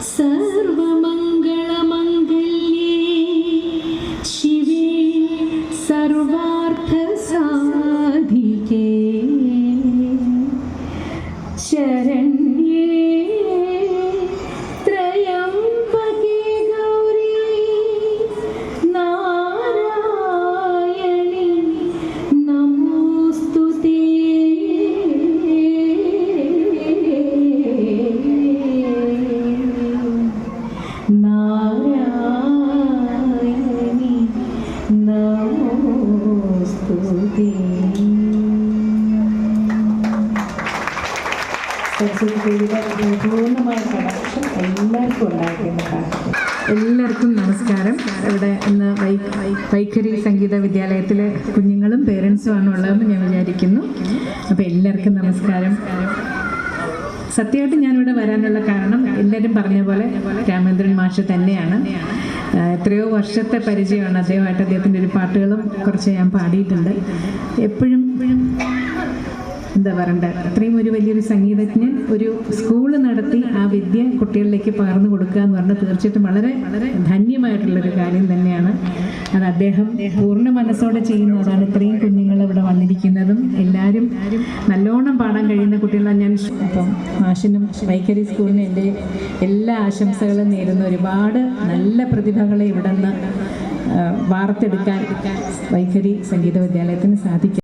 സർവമംഗളമംഗല്യേ. ശിവേ സർവാർത്ഥസാധികേ കടാക്ഷം എല്ലാവർക്കും എല്ലാവർക്കും നമസ്കാരം. ഇവിടെ ഇന്ന് വൈഖരി സംഗീത വിദ്യാലയത്തിലെ കുഞ്ഞുങ്ങളും പേരൻസുമാണ് ഉള്ളതെന്ന് ഞാൻ വിചാരിക്കുന്നു. അപ്പോൾ എല്ലാവർക്കും നമസ്കാരം. സത്യമായിട്ട് ഞാനിവിടെ വരാനുള്ള കാരണം എല്ലാവരും പറഞ്ഞ പോലെ രാമേന്ദ്രൻ മാഷ് തന്നെയാണ്. എത്രയോ വർഷത്തെ പരിചയമാണ് അദ്ദേഹമായിട്ട്. അദ്ദേഹത്തിന്റെ ഒരു പാട്ടുകളും കുറച്ച് ഞാൻ പാടിയിട്ടുണ്ട്. എപ്പോഴും എന്താ പറയണ്ടേ? അത്രയും ഒരു വലിയൊരു സംഗീതജ്ഞൻ ഒരു സ്കൂൾ നടത്തി ആ വിദ്യ കുട്ടികളിലേക്ക് പകർന്നു കൊടുക്കുക എന്ന് പറഞ്ഞാൽ തീർച്ചയായിട്ടും വളരെ വളരെ ധന്യമായിട്ടുള്ളൊരു കാര്യം തന്നെയാണ്. അത് അദ്ദേഹം പൂർണ മനസ്സോടെ ചെയ്യുന്നതാണ്. ഇത്രയും ഇവിടെ വന്നിരിക്കുന്നതും എല്ലാവരും നല്ലോണം പാടാൻ കഴിയുന്ന കുട്ടികളാണ് ഞാൻ. അപ്പം മാഷിനും വൈക്കരി സ്കൂളിനും എന്റെ എല്ലാ ആശംസകളും നേരുന്ന. ഒരുപാട് നല്ല പ്രതിഭകളെ ഇവിടെ നിന്ന് വാർത്തെടുക്കാൻ വൈഖരി സംഗീത വിദ്യാലയത്തിന് സാധിക്കും.